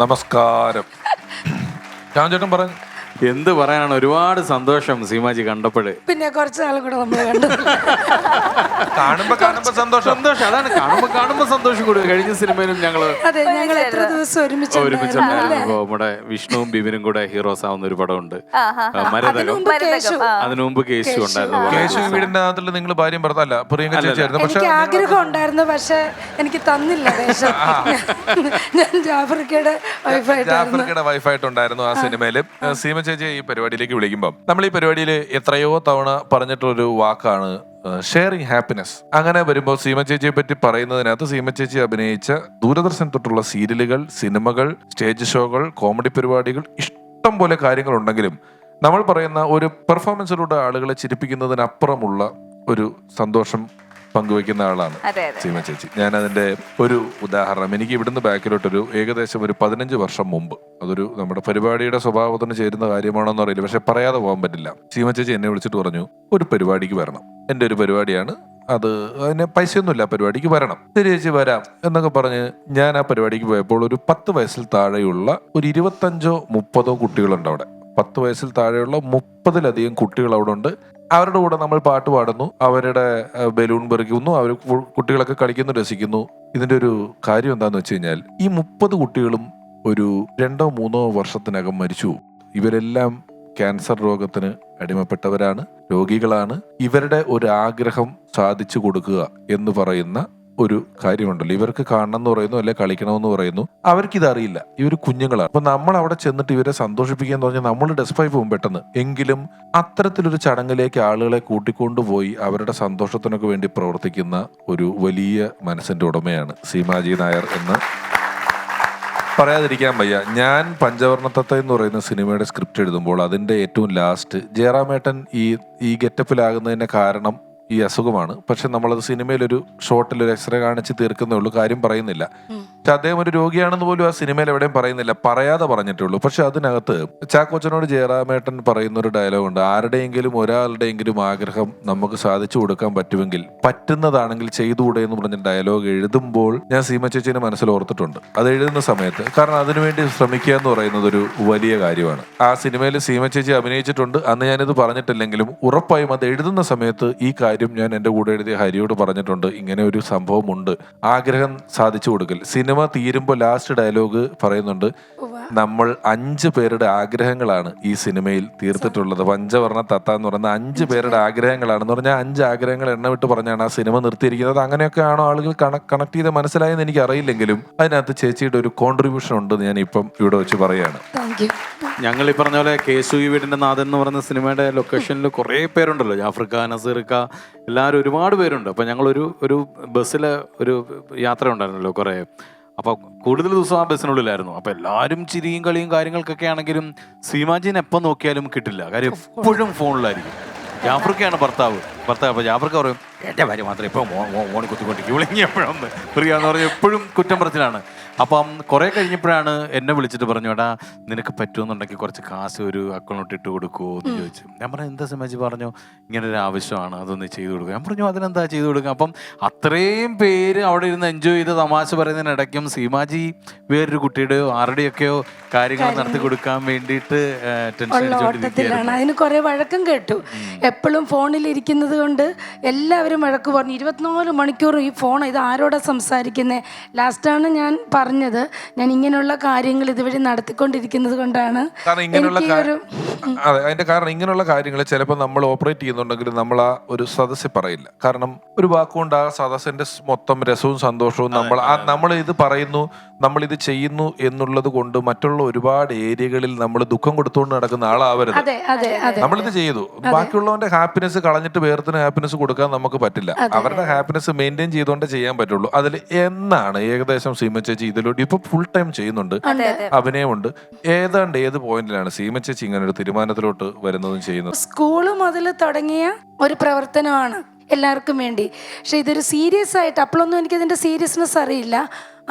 നമസ്കാരം. ഞാൻ ചേട്ടൻ പറഞ്ഞു എന്ത് പറയാനാണ് ഒരുപാട് സന്തോഷം സീമാജി കണ്ടപ്പോൾ പിന്നെ കുറച്ച് നാൾ കൂടെ നമ്മൾ കണ്ടു. കാണുമ്പോ കാണുമ്പോ സന്തോഷം. സന്തോഷം അതാണ് കാണുമ്പോ കാണുമ്പോ സന്തോഷം കൂടുക. കഴിഞ്ഞ സിനിമയിലും ഞങ്ങൾ അതെ ഞങ്ങൾ എത്ര ദിവസം ഒരുമിച്ച് ഒരുമിച്ചുണ്ടായിരുന്നു ഇപ്പൊ നമ്മുടെ വിഷ്ണുവും ബിബിനും കൂടെ ഹീറോസ് ആവുന്ന ഒരു പടമുണ്ട്. ഉണ്ട് മരതകം കേശു. അതിനു മുമ്പ് കേശു ഉണ്ടായിരുന്നു കേശു വീടിന്റെ അകത്തുള്ള നിങ്ങൾ ഭാര്യയും പറഞ്ഞല്ല പ്രിയങ്ക ചേച്ചിയായിരുന്നു പക്ഷെ എനിക്ക് ആഗ്രഹം ഉണ്ടായിരുന്നു പക്ഷെ എനിക്ക് തന്നില്ല വേഷം. ഞാൻ ജാഫ്രിക്കയുടെ വൈഫായിട്ടായിരുന്നു ജാഫർക്കയുടെ വൈഫായിട്ടുണ്ടായിരുന്നു ആ സിനിമയിൽ സീമ ചേച്ചി ഈ പരിപാടിയിലേക്ക് വിളിക്കുമ്പോൾ നമ്മൾ ഈ പരിപാടിയിൽ എത്രയോ തവണ പറഞ്ഞിട്ടുള്ളൊരു വാക്കാണ് ഷെയറിങ് ഹാപ്പിനെസ് അങ്ങനെ വരുമ്പോൾ സീമ ചേച്ചിയെ പറ്റി പറയുന്നതിനകത്ത് സീമ ചേച്ചി അഭിനയിച്ച ദൂരദർശൻ തൊട്ടുള്ള സീരിയലുകൾ സിനിമകൾ സ്റ്റേജ് ഷോകൾ കോമഡി പരിപാടികൾ ഇഷ്ടം പോലെ കാര്യങ്ങളുണ്ടെങ്കിലും നമ്മൾ പറയുന്ന ഒരു പെർഫോമൻസിലൂടെ ആളുകളെ ചിരിപ്പിക്കുന്നതിനപ്പുറമുള്ള ഒരു സന്തോഷം പങ്കുവെക്കുന്ന ആളാണ് സീമ ചേച്ചി. ഞാൻ അതിന്റെ ഒരു ഉദാഹരണം. എനിക്ക് ഇവിടുന്ന് ബാക്കിലോട്ടൊരു ഏകദേശം ഒരു പതിനഞ്ച് വർഷം മുമ്പ് അതൊരു നമ്മുടെ പരിപാടിയുടെ സ്വഭാവത്തിന് ചേരുന്ന കാര്യമാണോന്ന് അറിയില്ല. പക്ഷെ പറയാതെ പോകാൻ പറ്റില്ല. സീമ ചേച്ചി എന്നെ വിളിച്ചിട്ട് പറഞ്ഞു ഒരു പരിപാടിക്ക് വരണം. എന്റെ ഒരു പരിപാടിയാണ്. അത് അതിന് പൈസയൊന്നുമില്ല പരിപാടിക്ക് വരണം. ശരി ചേച്ചി വരാം. എന്നൊക്കെ പറഞ്ഞ് ഞാൻ ആ പരിപാടിക്ക് പോയപ്പോൾ ഒരു പത്ത് വയസ്സിൽ താഴെയുള്ള ഒരു ഇരുപത്തഞ്ചോ മുപ്പതോ കുട്ടികളുണ്ട് അവിടെ. പത്ത് വയസ്സിൽ താഴെയുള്ള മുപ്പതിലധികം കുട്ടികൾ അവിടെ ഉണ്ട്. അവരുടെ കൂടെ നമ്മൾ പാട്ട് പാടുന്നു അവരുടെ ബലൂൺ പെറുക്കുന്നു അവർ കുട്ടികളൊക്കെ കളിക്കുന്നു രസിക്കുന്നു. ഇതിന്റെ ഒരു കാര്യം എന്താണെന്ന് വെച്ച് കഴിഞ്ഞാൽ ഈ മുപ്പത് കുട്ടികളും ഒരു രണ്ടോ മൂന്നോ വർഷത്തിനകം മരിച്ചു. ഇവരെല്ലാം ക്യാൻസർ രോഗത്തിന് അടിമപ്പെട്ടവരാണ് രോഗികളാണ്. ഇവരുടെ ഒരു ആഗ്രഹം സാധിച്ചു കൊടുക്കുക എന്ന് പറയുന്ന ഒരു കാര്യമുണ്ടല്ലോ. ഇവർക്ക് കാണണം എന്ന് പറയുന്നു അല്ലെ കളിക്കണമെന്ന് പറയുന്നു. അവർക്ക് ഇതറിയില്ല ഇവർ കുഞ്ഞുങ്ങളാണ്. അപ്പൊ നമ്മൾ അവിടെ ചെന്നിട്ട് ഇവരെ സന്തോഷിപ്പിക്കുക എന്ന് പറഞ്ഞാൽ നമ്മൾ ഡെസ്പായി പോകും പെട്ടെന്ന്. എങ്കിലും അത്തരത്തിലൊരു ചടങ്ങിലേക്ക് ആളുകളെ കൂട്ടിക്കൊണ്ടുപോയി അവരുടെ സന്തോഷത്തിനൊക്കെ വേണ്ടി പ്രവർത്തിക്കുന്ന ഒരു വലിയ മനസ്സിന്റെ ഉടമയാണ് സീമാജി നായർ എന്ന് പറയാതിരിക്കാൻ വയ്യ. ഞാൻ പഞ്ചവർണത്തത്ത എന്ന് പറയുന്ന സിനിമയുടെ സ്ക്രിപ്റ്റ് എഴുതുമ്പോൾ അതിന്റെ ഏറ്റവും ലാസ്റ്റ് ജയറാമേട്ടൻ ഈ ഈ ഗെറ്റപ്പിലാകുന്നതിന്റെ കാരണം ഈ അസുഖമാണ്. പക്ഷെ നമ്മളത് സിനിമയിൽ ഒരു ഷോട്ടിൽ ഒരു എക്സ്റേ കാണിച്ച് തീർക്കുന്നേ ഉള്ളൂ. കാര്യം പറയുന്നില്ല. പക്ഷെ അദ്ദേഹം ഒരു രോഗിയാണെന്ന് പോലും ആ സിനിമയിൽ എവിടെയും പറയുന്നില്ല. പറയാതെ പറഞ്ഞിട്ടേ ഉള്ളൂ പക്ഷെ അതിനകത്ത് ചാക്കോച്ചനോട് ജയറാമേട്ടൻ പറയുന്ന ഒരു ഡയലോഗ് ഉണ്ട് ആരുടെയെങ്കിലും ഒരാളുടെയെങ്കിലും ആഗ്രഹം നമുക്ക് സാധിച്ചു കൊടുക്കാൻ പറ്റുമെങ്കിൽ പറ്റുന്നതാണെങ്കിൽ ചെയ്തുകൂടെ എന്ന് പറഞ്ഞ ഡയലോഗ് എഴുതുമ്പോൾ ഞാൻ സീമ ചേച്ചിനെ മനസ്സിൽ ഓർത്തിട്ടുണ്ട്. അത് എഴുതുന്ന സമയത്ത്. കാരണം അതിനുവേണ്ടി ശ്രമിക്കുക എന്ന് പറയുന്നത് ഒരു വലിയ കാര്യമാണ്. ആ സിനിമയിൽ സീമ ചേച്ചി അഭിനയിച്ചിട്ടുണ്ട്. അന്ന് ഞാനിത് പറഞ്ഞിട്ടില്ലെങ്കിലും ഉറപ്പായും അത് എഴുതുന്ന സമയത്ത് ഈ കാര്യം ഞാൻ എന്റെ കൂടെ എഴുതിയ ഹരിയോട് പറഞ്ഞിട്ടുണ്ട്. ഇങ്ങനെ ഒരു സംഭവമുണ്ട്. ആഗ്രഹം സാധിച്ചു കൊടുക്കൽ. സിനിമ തീരുമ്പോൾ ലാസ്റ്റ് ഡയലോഗ് പറയുന്നുണ്ട് നമ്മൾ അഞ്ച് പേരുടെ ആഗ്രഹങ്ങളാണ് ഈ സിനിമയിൽ തീർത്തിട്ടുള്ളത്. പഞ്ചവർണ തത്ത എന്ന് പറയുന്ന അഞ്ച് പേരുടെ ആഗ്രഹങ്ങളാണെന്ന് പറഞ്ഞാൽ അഞ്ച് ആഗ്രഹങ്ങൾ എണ്ണവിട്ട് പറഞ്ഞാണ് ആ സിനിമ നിർത്തിയിരിക്കുന്നത്. അങ്ങനെയൊക്കെ ആണോ ആളുകൾ കണക്ട് ചെയ്ത് മനസ്സിലായെന്ന് എനിക്ക് അറിയില്ലെങ്കിലും അതിനകത്ത് ചേച്ചിയുടെ ഒരു കോൺട്രിബ്യൂഷൻ ഉണ്ട് ഞാൻ ഇപ്പം ഇവിടെ വെച്ച് പറയാണ് ഞങ്ങൾ ഈ പറഞ്ഞ പോലെ കേസു വീടിന്റെ നാഥൻ എന്ന് പറയുന്ന സിനിമയുടെ ലൊക്കേഷനിൽ കുറേ പേരുണ്ടല്ലോ. ജാഫ്രിക്ക നസീർക്ക എല്ലാവരും ഒരുപാട് പേരുണ്ട്. അപ്പോൾ ഞങ്ങളൊരു ഒരു ബസ്സിലെ ഒരു യാത്ര ഉണ്ടായിരുന്നല്ലോ കുറേ. അപ്പോൾ കൂടുതൽ ദിവസം ആ ബസ്സിനുള്ളിലായിരുന്നു. അപ്പോൾ എല്ലാവരും ചിരിയും കളിയും കാര്യങ്ങൾക്കൊക്കെ ആണെങ്കിലും സീമാജിനെ എപ്പോൾ നോക്കിയാലും കിട്ടില്ല. കാര്യം എപ്പോഴും ഫോണിലായിരിക്കും. ജാഫ്രിക്കയാണ് ഭർത്താവ്. ഭർത്താവ് അപ്പൊ ജാഫ്രിക്ക പറയും എന്റെ ഭാര്യ മാത്രമേ ഇപ്പൊ ഓണി കുത്തിക്കൊണ്ടിരിക്കും. വിളിങ്ങിയപ്പോഴൊന്ന് പ്രിയ എന്ന് പറഞ്ഞ് എപ്പോഴും കുറ്റം പറച്ചിലാണ് അപ്പം കുറേ കഴിഞ്ഞപ്പോഴാണ് എന്നെ വിളിച്ചിട്ട് പറഞ്ഞു എടാ നിനക്ക് പറ്റുമെന്നുണ്ടെങ്കിൽ കുറച്ച് കാശ് ഒരു അക്കൗണ്ട് ഇട്ട് കൊടുക്കുമോ എന്ന് ചോദിച്ചു. ഞാൻ പറഞ്ഞു എന്താ സമയത്ത് പറഞ്ഞു ഇങ്ങനെ ഒരു ആവശ്യമാണ് അതൊന്ന് ചെയ്തു കൊടുക്കുക ഞാൻ പറഞ്ഞു അതിനെന്താ ചെയ്തു കൊടുക്കുക അപ്പം അത്രയും പേര് അവിടെ ഇരുന്ന് എൻജോയ് ചെയ്ത് തമാശ പറയുന്നതിനിടയ്ക്കും സീമാജി വേറൊരു കുട്ടിയുടെയോ ആരുടെയൊക്കെയോ കാര്യങ്ങൾ നടത്തി കൊടുക്കാൻ വേണ്ടിയിട്ട് ടെൻഷൻ ഓട്ടത്തിലാണ്. അതിന് കുറെ വഴക്കം കേട്ടു. എപ്പോഴും ഫോണിൽ ഇരിക്കുന്നത് കൊണ്ട് എല്ലാവരും വഴക്ക് പറഞ്ഞു. ഇരുപത്തിനാല് മണിക്കൂർ ഈ ഫോൺ ഇത് ആരോടാ സംസാരിക്കുന്നത് ലാസ്റ്റാണ് ഞാൻ പറഞ്ഞത്. ഞാൻ ഇങ്ങനെയുള്ള കാര്യങ്ങൾ ഇതുവഴി നടത്തിക്കൊണ്ടിരിക്കുന്നത് കൊണ്ടാണ്. അതെ അതിന്റെ കാരണം ഇങ്ങനെയുള്ള കാര്യങ്ങൾ ചിലപ്പോൾ നമ്മൾ ഓപ്പറേറ്റ് ചെയ്യുന്നുണ്ടെങ്കിൽ നമ്മൾ ആ ഒരു സദസ്സിൽ പറയില്ല. കാരണം ഒരു വാക്കുകൊണ്ട് ആ സദസ്സിന്റെ മൊത്തം രസവും സന്തോഷവും നമ്മൾ ആ നമ്മൾ ഇത് പറയുന്നു നമ്മൾ ഇത് ചെയ്യുന്നു എന്നുള്ളത് കൊണ്ട് മറ്റുള്ള ഒരുപാട് ഏരിയകളിൽ നമ്മൾ ദുഃഖം കൊടുത്തുകൊണ്ട് നടക്കുന്ന ആളാവരുത്. അതെ അതെ അതെ. നമ്മളിത് ചെയ്തു. ബാക്കിയുള്ളവന്റെ ഹാപ്പിനെസ് കളഞ്ഞിട്ട് വേർത്തിന് ഹാപ്പിനെസ് കൊടുക്കാൻ നമുക്ക് പറ്റില്ല. അവരുടെ ഹാപ്പിനെസ് മെയിന്റെയിൻ ചെയ്തുകൊണ്ടേ ചെയ്യാൻ പറ്റുള്ളൂ. അതിൽ എന്നാണ് ഏകദേശം സീമ ചേച്ചി ഇതിലൂടെ ഇപ്പൊ ഫുൾ ടൈം ചെയ്യുന്നുണ്ട്. അഭിനയമുണ്ട് ഏതാണ്ട് ഏത് പോയിന്റിലാണ് സീമ ചേച്ചി ഇങ്ങനെ ഒരു തീരുമാനത്തിലോട്ട് വരുന്നതും ചെയ്യുന്നത്? സ്കൂൾ മുതൽ തുടങ്ങിയ ഒരു പ്രവർത്തനമാണ് എല്ലാവർക്കും വേണ്ടി. പക്ഷെ ഇതൊരു സീരിയസ് ആയിട്ട് അപ്പോഴൊന്നും എനിക്കതിന്റെ സീരിയസ്നെസ് അറിയില്ല.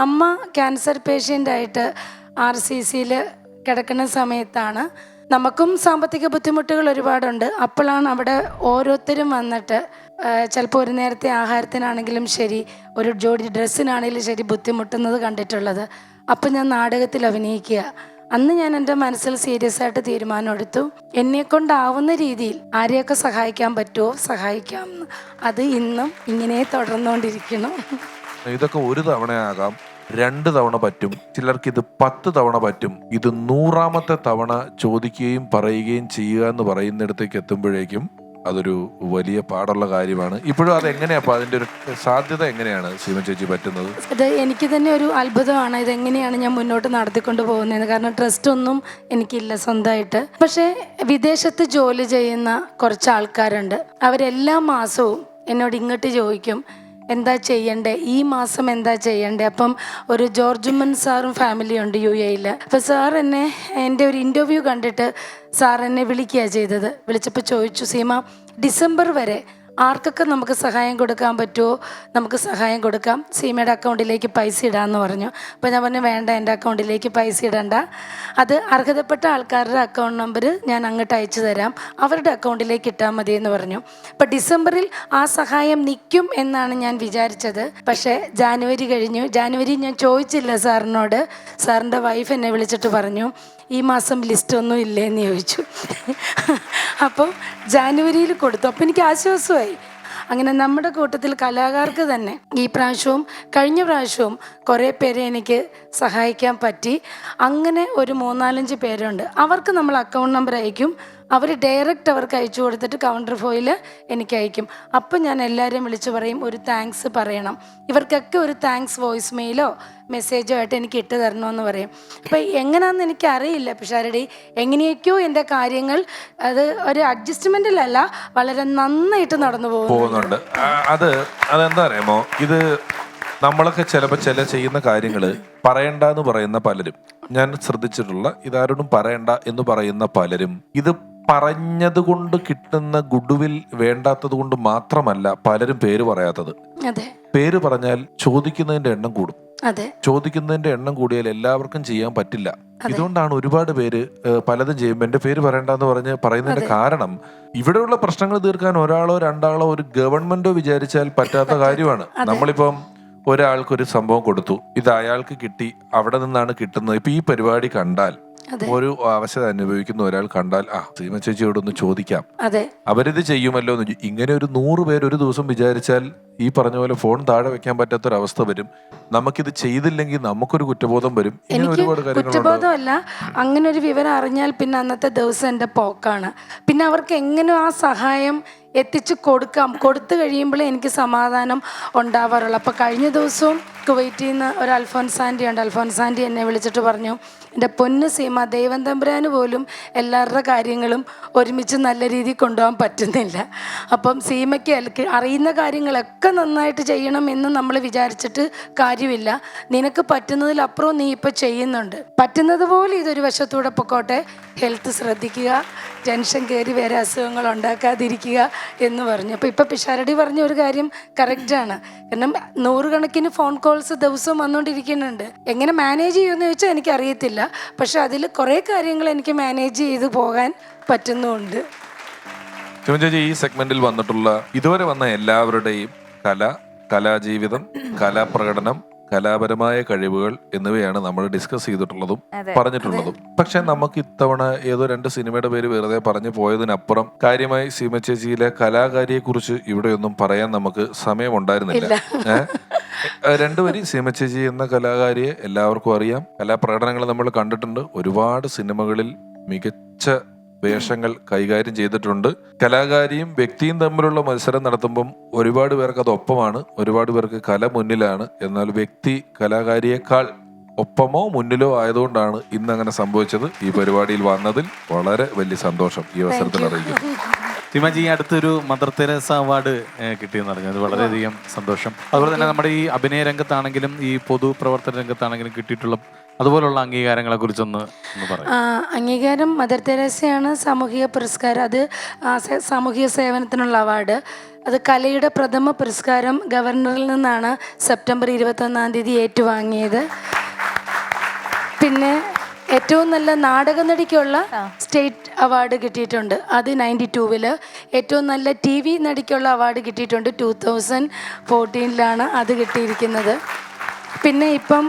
അമ്മ ക്യാൻസർ പേഷ്യന്റ് ആയിട്ട് ആർ സി സിയിൽ കിടക്കുന്ന സമയത്താണ് നമുക്കും സാമ്പത്തിക ബുദ്ധിമുട്ടുകൾ ഒരുപാടുണ്ട്. അപ്പോഴാണ് അവിടെ ഓരോരുത്തരും വന്നിട്ട് ചിലപ്പോൾ ഒരു നേരത്തെ ആഹാരത്തിനാണെങ്കിലും ശരി ഒരു ജോഡി ഡ്രസ്സിനാണെങ്കിലും ശരി ബുദ്ധിമുട്ടുന്നത് കണ്ടിട്ടുള്ളത്. അപ്പം ഞാൻ നാടകത്തിൽ അഭിനയിക്കുക. അന്ന് ഞാൻ എന്റെ മനസ്സിൽ സീരിയസ് ആയിട്ട് തീരുമാനം എടുത്തു. എന്നെ കൊണ്ടാവുന്ന രീതിയിൽ ആരെയൊക്കെ സഹായിക്കാൻ പറ്റുമോ? സഹായിക്കാം അത് ഇന്നും ഇങ്ങനെ തുടർന്നുകൊണ്ടിരിക്കണം ഇതൊക്കെ ഒരു തവണയാകാം. രണ്ട് തവണ പറ്റും. ചിലർക്ക് ഇത് പത്ത് തവണ പറ്റും. ഇത് നൂറാമത്തെ തവണ ചോദിക്കുകയും പറയുകയും ചെയ്യുക എന്ന് പറയുന്നിടത്തേക്ക് എത്തുമ്പോഴേക്കും അതൊരു വലിയ പാടുള്ള കാര്യമാണ്. ഇപ്പോഴും അത് എങ്ങനെയാ അതിന്റെ ഒരു സാധ്യത എങ്ങനെയാണ് സീമ ചേച്ചി പറ്റുന്നത്? അത് എനിക്ക് തന്നെ ഒരു അത്ഭുതമാണ്. ഇത് എങ്ങനെയാണ് ഞാൻ മുന്നോട്ട് നടത്തിക്കൊണ്ട് പോകുന്നത് കാരണം ട്രസ്റ്റ് ഒന്നും എനിക്കില്ല സ്വന്തമായിട്ട്. പക്ഷേ വിദേശത്ത് ജോലി ചെയ്യുന്ന കുറച്ച് ആൾക്കാരുണ്ട്. അവരെല്ലാ മാസവും എന്നോട് ഇങ്ങോട്ട് ചോദിക്കും എന്താ ചെയ്യണ്ടേ? ഈ മാസം എന്താ ചെയ്യണ്ടേ? അപ്പം ഒരു ജോർജുമൻ സാറും ഫാമിലി ഉണ്ട് യു എയിൽ അപ്പോൾ സാർ എന്നെ എന്റെ ഒരു ഇന്റർവ്യൂ കണ്ടിട്ട് സാർ എന്നെ വിളിക്കുക ചെയ്തത്. വിളിച്ചപ്പോൾ ചോദിച്ചു സീമ ഡിസംബർ വരെ ആർക്കൊക്കെ നമുക്ക് സഹായം കൊടുക്കാൻ പറ്റുമോ? നമുക്ക് സഹായം കൊടുക്കാം. സീമയുടെ അക്കൗണ്ടിലേക്ക് പൈസ ഇടാമെന്ന് പറഞ്ഞു. അപ്പോൾ ഞാൻ പറഞ്ഞു വേണ്ട എന്റെ അക്കൗണ്ടിലേക്ക് പൈസ ഇടണ്ട. അത് അർഹതപ്പെട്ട ആൾക്കാരുടെ അക്കൗണ്ട് നമ്പർ ഞാൻ അങ്ങോട്ട് അയച്ചു തരാം. അവരുടെ അക്കൗണ്ടിലേക്ക് ഇട്ടാൽ മതി എന്ന് പറഞ്ഞു. അപ്പോൾ ഡിസംബറിൽ ആ സഹായം നിൽക്കും എന്നാണ് ഞാൻ വിചാരിച്ചത്. പക്ഷേ ജാനുവരി കഴിഞ്ഞു. ജാനുവരി ഞാൻ ചോദിച്ചില്ല സാറിനോട്. സാറിന്റെ വൈഫ് എന്നെ വിളിച്ചിട്ട് പറഞ്ഞു. ഈ മാസം ലിസ്റ്റ് ഒന്നും ഇല്ലേന്ന് ചോദിച്ചു. അപ്പോൾ ജാനുവരിയിൽ കൊടുത്തു. അപ്പോൾ എനിക്ക് ആശ്വാസമായി. അങ്ങനെ നമ്മുടെ കൂട്ടത്തിൽ കലാകാർക്ക് തന്നെ ഈ പ്രാവശ്യവും കഴിഞ്ഞ പ്രാവശ്യവും കുറേ പേരെ എനിക്ക് സഹായിക്കാൻ പറ്റി. അങ്ങനെ ഒരു മൂന്നാലഞ്ച് പേരുണ്ട്. അവർക്ക് നമ്മൾ അക്കൗണ്ട് നമ്പർ അയക്കും. അവർ ഡയറക്റ്റ് അവർക്ക് അയച്ചു കൊടുത്തിട്ട് കൗണ്ടർ ഫോയിൽ എനിക്ക് അയക്കും. അപ്പം ഞാൻ എല്ലാവരെയും വിളിച്ച് പറയും ഒരു താങ്ക്സ് പറയണം. ഇവർക്കൊക്കെ ഒരു താങ്ക്സ് വോയിസ് മെയിലോ മെസ്സേജോ ആയിട്ട് എനിക്ക് ഇട്ട് തരണമെന്ന് പറയും. അപ്പം എങ്ങനെയാണെന്ന് എനിക്ക് അറിയില്ല പിഷാരടി. എങ്ങനെയൊക്കെയോ എന്റെ കാര്യങ്ങൾ അത് ഒരു അഡ്ജസ്റ്റ്മെന്റിലല്ല വളരെ നന്നായിട്ട് നടന്നു പോകുന്നു പോകുന്നുണ്ട്. അത് അതെന്താ അറിയാമോ? ഇത് നമ്മളൊക്കെ ചിലപ്പോൾ ചില ചെയ്യുന്ന കാര്യങ്ങൾ പറയണ്ട എന്ന് പറയുന്ന പലരും. ഞാൻ ശ്രദ്ധിച്ചിട്ടുള്ള ഇതാരോടും പറയണ്ട എന്ന് പറയുന്ന പലരും. ഇത് പറഞ്ഞത് കൊണ്ട് കിട്ടുന്ന ഗുഡ്വിൽ വേണ്ടാത്തത് കൊണ്ട് മാത്രമല്ല പലരും പേര് പറയാത്തത്. പേര് പറഞ്ഞാൽ ചോദിക്കുന്നതിന്റെ എണ്ണം കൂടും. ചോദിക്കുന്നതിന്റെ എണ്ണം കൂടിയാൽ എല്ലാവർക്കും ചെയ്യാൻ പറ്റില്ല. ഇതുകൊണ്ടാണ് ഒരുപാട് പേര് പലതും ചെയ്യുമ്പോൾ എന്റെ പേര് പറയണ്ടെന്ന് പറഞ്ഞ് പറയുന്നതിന്റെ കാരണം ഇവിടെയുള്ള പ്രശ്നങ്ങൾ തീർക്കാൻ ഒരാളോ രണ്ടാളോ ഒരു ഗവൺമെന്റോ വിചാരിച്ചാൽ പറ്റാത്ത കാര്യമാണ്. നമ്മളിപ്പം ഒരാൾക്കൊരു സംഭവം കൊടുത്തു. ഇത് അയാൾക്ക് കിട്ടി അവിടെ നിന്നാണ് കിട്ടുന്നത്. ഇപ്പൊ ഈ പരിപാടി കണ്ടാൽ. ഒരു അവശത അനുഭവിക്കുന്ന ഒരാൾ കണ്ടാൽ ആ സീമ ചേച്ചിയോട് ഒന്ന് ചോദിക്കാം. അതെ. അവരിത് ചെയ്യുമല്ലോ എന്ന് ഇങ്ങനെ ഒരു നൂറ് പേര് ഒരു ദിവസം വിചാരിച്ചാൽ ഈ പറഞ്ഞ പോലെ ഫോൺ താഴെ വെക്കാൻ പറ്റാത്തൊരവസ്ഥ വരും. നമുക്കിത് ചെയ്തില്ലെങ്കിൽ നമുക്കൊരു കുറ്റബോധം വരും. ഇങ്ങനെ എനിക്ക് ഒരുപാട് കാര്യങ്ങളുണ്ട്. കുറ്റബോധമല്ല. അങ്ങനെ ഒരു വിവരം അറിഞ്ഞാൽ പിന്നെ അന്നത്തെ ദിവസം എന്റെ പോക്കാണ്. പിന്നെ അവർക്ക് എങ്ങനെ ആ സഹായം എത്തിച്ചു കൊടുക്കാം? കൊടുത്തു കഴിയുമ്പോഴേ എനിക്ക് സമാധാനം ഉണ്ടാവാറുള്ളൂ. അപ്പോൾ കഴിഞ്ഞ ദിവസവും കുവൈറ്റിൽ നിന്ന് ഒരു അൽഫോൻസ് ആന്റി ഉണ്ട് അൽഫോൻസ് ആന്റി എന്നെ വിളിച്ചിട്ട് പറഞ്ഞു എന്റെ പൊന്ന് സീമ ദൈവം തമ്പുരാന് പോലും എല്ലാവരുടെ കാര്യങ്ങളും ഒരുമിച്ച് നല്ല രീതിയിൽ കൊണ്ടുപോകാൻ പറ്റുന്നില്ല. അപ്പം സീമയ്ക്ക് അറിയുന്ന കാര്യങ്ങളൊക്കെ നന്നായിട്ട് ചെയ്യണം എന്ന് നമ്മൾ വിചാരിച്ചിട്ട് കാര്യമില്ല. നിനക്ക് പറ്റുന്നതിലപ്പുറം നീ ഇപ്പോൾ ചെയ്യുന്നുണ്ട്. പറ്റുന്നത് പോലെ ഇതൊരു വശത്തൂടെ പൊക്കോട്ടെ. ഹെൽത്ത് ശ്രദ്ധിക്കുക. ടെൻഷൻ കയറി വേറെ അസുഖങ്ങൾ ഉണ്ടാക്കാതിരിക്കുക എന്ന് പറഞ്ഞു. അപ്പോൾ ഇപ്പോൾ പിഷാരടി പറഞ്ഞ ഒരു കാര്യം കറക്റ്റാണ് കാരണം നൂറുകണക്കിന് ഫോൺ കോൾസ് ദിവസവും വന്നുകൊണ്ടിരിക്കുന്നുണ്ട്. എങ്ങനെ മാനേജ് ചെയ്യുമെന്ന് ചോദിച്ചാൽ എനിക്കറിയത്തില്ല. പക്ഷെ അതിൽ കുറേ കാര്യങ്ങൾ എനിക്ക് മാനേജ് ചെയ്ത് പോകാൻ പറ്റുന്നുമുണ്ട് ശിവൻ ചേച്ചി ഈ സെഗ്മെന്റിൽ വന്നിട്ടുള്ള ഇതുവരെ വന്ന എല്ലാവരുടെയും കല കലാജീവിതം കലാപ്രകടനം കലാപരമായ കഴിവുകൾ എന്നിവയാണ് നമ്മൾ ഡിസ്കസ് ചെയ്തിട്ടുള്ളതും പറഞ്ഞിട്ടുള്ളതും. പക്ഷെ നമുക്ക് ഇത്തവണ ഏതോ രണ്ട് സിനിമയുടെ പേര് വെറുതെ പറഞ്ഞു പോയതിനപ്പുറം കാര്യമായി സീമ ചേച്ചിയിലെ കലാകാരിയെ കുറിച്ച് ഇവിടെയൊന്നും പറയാൻ നമുക്ക് സമയമുണ്ടായിരുന്നില്ല ഏഹ് രണ്ടുപേരും സീമ ചേച്ചി എന്ന കലാകാരിയെ എല്ലാവർക്കും അറിയാം. കലാപ്രകടനങ്ങൾ നമ്മൾ കണ്ടിട്ടുണ്ട്. ഒരുപാട് സിനിമകളിൽ മികച്ച വേഷങ്ങൾ കൈകാര്യം ചെയ്തിട്ടുണ്ട്. കലാകാരിയും വ്യക്തിയും തമ്മിലുള്ള മത്സരം നടത്തുമ്പം ഒരുപാട് പേർക്ക് അത് ഒപ്പമാണ് ഒരുപാട് പേർക്ക് കല മുന്നിലാണ്. എന്നാൽ വ്യക്തി കലാകാരിയേക്കാൾ ഒപ്പമോ മുന്നിലോ ആയതുകൊണ്ടാണ് ഇന്ന് അങ്ങനെ സംഭവിച്ചത്. ഈ പരിപാടിയിൽ വന്നതിൽ വളരെ വലിയ സന്തോഷം ഈ അവസരത്തിൽ അറിയിക്കുന്നു. സിമാജി ഈ അടുത്തൊരു മദർ തെരേസ അവാർഡ് കിട്ടിയെന്ന് പറഞ്ഞു. പറഞ്ഞത് വളരെയധികം സന്തോഷം. അതുപോലെ തന്നെ നമ്മുടെ ഈ അഭിനയ രംഗത്താണെങ്കിലും ഈ പൊതുപ്രവർത്തന രംഗത്താണെങ്കിലും കിട്ടിയിട്ടുള്ള അതുപോലുള്ള അംഗീകാരങ്ങളെ കുറിച്ചൊന്ന് അംഗീകാരം മദർ തെരേസയാണ് സാമൂഹിക പുരസ്കാരം. അത് സാമൂഹിക സേവനത്തിനുള്ള അവാർഡ്. അത് കലയുടെ പ്രഥമ പുരസ്കാരം ഗവർണറിൽ നിന്നാണ് സെപ്റ്റംബർ ഇരുപത്തൊന്നാം തീയതി ഏറ്റുവാങ്ങിയത്. പിന്നെ ഏറ്റവും നല്ല നാടക നടിക്കുള്ള സ്റ്റേറ്റ് അവാർഡ് കിട്ടിയിട്ടുണ്ട്. അത് നയന്റി ടൂവിൽ ഏറ്റവും നല്ല ടി വി നടിക്കുള്ള അവാർഡ് കിട്ടിയിട്ടുണ്ട്. ടൂ തൗസൻഡ് ഫോർട്ടീനിലാണ് അത് കിട്ടിയിരിക്കുന്നത്. പിന്നെ ഇപ്പം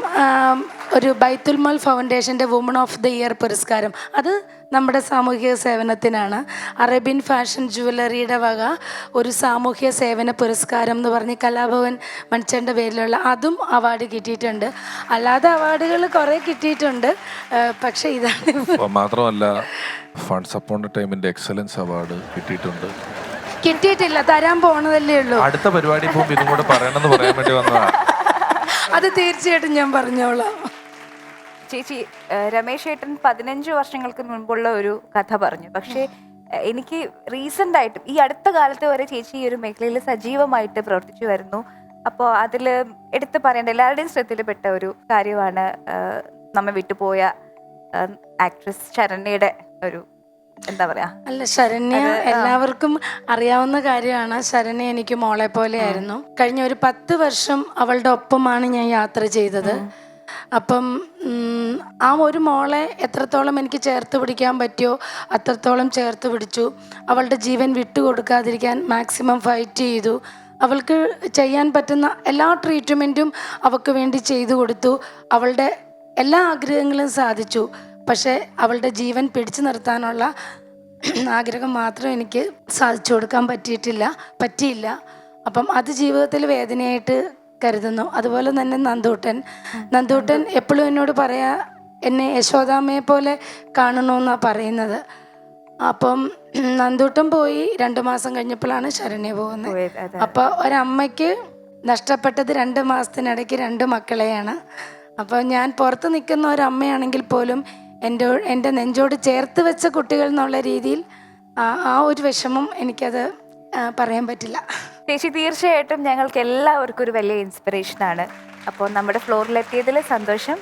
ഒരു ബൈത്തുൽമൽ ഫൗണ്ടേഷന്റെ വുമൺ ഓഫ് ദ ഇയർ പുരസ്കാരം. അത് നമ്മുടെ സാമൂഹിക സേവനത്തിനാണ്. അറേബ്യൻ ഫാഷൻ ജുവലറിയുടെ വക ഒരു സാമൂഹിക സേവന പുരസ്കാരം എന്ന് പറഞ്ഞ് കലാഭവൻ മണിച്ചന്റെ പേരിലുള്ള അതും അവാർഡ് കിട്ടിയിട്ടുണ്ട്. അല്ലാതെ അവാർഡുകൾ കുറേ കിട്ടിയിട്ടുണ്ട്. പക്ഷേ ഇതാണ് മാത്രമല്ല ഫണ്ട്സ് അപ്പോൺ ടൈമിന്റെ എക്സലൻസ് അവാർഡ് കിട്ടിയിട്ടുണ്ട്. കിട്ടിയിട്ടില്ല തരാൻ പോണതല്ലേ ഉള്ളൂ. അടുത്ത പരിപാടി ഇതും കൂടെ പറയണമെന്ന് പറയാൻ വേണ്ടി അത് തീർച്ചയായിട്ടും ഞാൻ പറഞ്ഞോളാം. ചേച്ചി രമേശ് ഏട്ടൻ പതിനഞ്ച് വർഷങ്ങൾക്ക് മുൻപുള്ള ഒരു കഥ പറഞ്ഞു. പക്ഷേ എനിക്ക് റീസെന്റ് ആയിട്ട് ഈ അടുത്ത കാലത്ത് വരെ ചേച്ചി ഈ ഒരു മേഖലയിൽ സജീവമായിട്ട് പ്രവർത്തിച്ചു വരുന്നു. അപ്പോൾ അതിൽ എടുത്തു പറയേണ്ട എല്ലാവരുടെയും ശ്രദ്ധയിൽപ്പെട്ട ഒരു കാര്യമാണ് നമ്മെ വിട്ടുപോയ ആക്ട്രസ് ശരണ്യയുടെ ഒരു എന്താ പറയാ? അല്ല ശരണ്യ എല്ലാവർക്കും അറിയാവുന്ന കാര്യമാണ്. ശരണ്യ എനിക്ക് മോളെ പോലെ ആയിരുന്നു കഴിഞ്ഞ ഒരു പത്ത് വർഷം അവളുടെ ഒപ്പമാണ് ഞാൻ യാത്ര ചെയ്തത്. അപ്പം ആ ഒരു മോളെ എത്രത്തോളം എനിക്ക് ചേർത്ത് പിടിക്കാൻ പറ്റിയോ അത്രത്തോളം ചേർത്ത് പിടിച്ചു. അവളുടെ ജീവൻ വിട്ടുകൊടുക്കാതിരിക്കാൻ മാക്സിമം ഫൈറ്റ് ചെയ്തു. അവൾക്ക് ചെയ്യാൻ പറ്റുന്ന എല്ലാ ട്രീറ്റ്മെന്റും അവൾക്ക് വേണ്ടി ചെയ്തു കൊടുത്തു. അവളുടെ എല്ലാ ആഗ്രഹങ്ങളും സാധിച്ചു. പക്ഷേ അവളുടെ ജീവൻ പിടിച്ചു നിർത്താനുള്ള ആഗ്രഹം മാത്രം എനിക്ക് സാധിച്ചു കൊടുക്കാൻ പറ്റിയിട്ടില്ല പറ്റിയില്ല. അപ്പം അത് ജീവിതത്തിൽ വേദനയായിട്ട് കരുതുന്നു. അതുപോലെ തന്നെ നന്ദൂട്ടൻ. നന്ദൂട്ടൻ എപ്പോഴും എന്നോട് പറയാ എന്നെ യശോദാമയെ പോലെ കാണണമെന്നാണ് പറയുന്നത്. അപ്പം നന്ദൂട്ടൻ പോയി രണ്ടു മാസം കഴിഞ്ഞപ്പോഴാണ് ശരണ്യ പോകുന്നത്. അപ്പൊ അപ്പോൾ ഒരമ്മയ്ക്ക് നഷ്ടപ്പെട്ടത് രണ്ട് മാസത്തിനിടയ്ക്ക് രണ്ട് മക്കളെയാണ്. അപ്പോൾ ഞാൻ പുറത്ത് നിൽക്കുന്ന ഒരമ്മയാണെങ്കിൽ പോലും എന്റെ എന്റെ നെഞ്ചോട് ചേർത്ത് വെച്ച കുട്ടികൾ എന്നുള്ള രീതിയിൽ ആ- ആ ഒരു വിഷമം എനിക്കത് പറയാൻ പറ്റില്ല. ചേച്ചി തീർച്ചയായിട്ടും ഞങ്ങൾക്ക് എല്ലാവർക്കും ഒരു വലിയ ഇൻസ്പിറേഷനാണ് അപ്പോൾ നമ്മുടെ ഫ്ലോറിലെത്തിയതിൽ സന്തോഷം.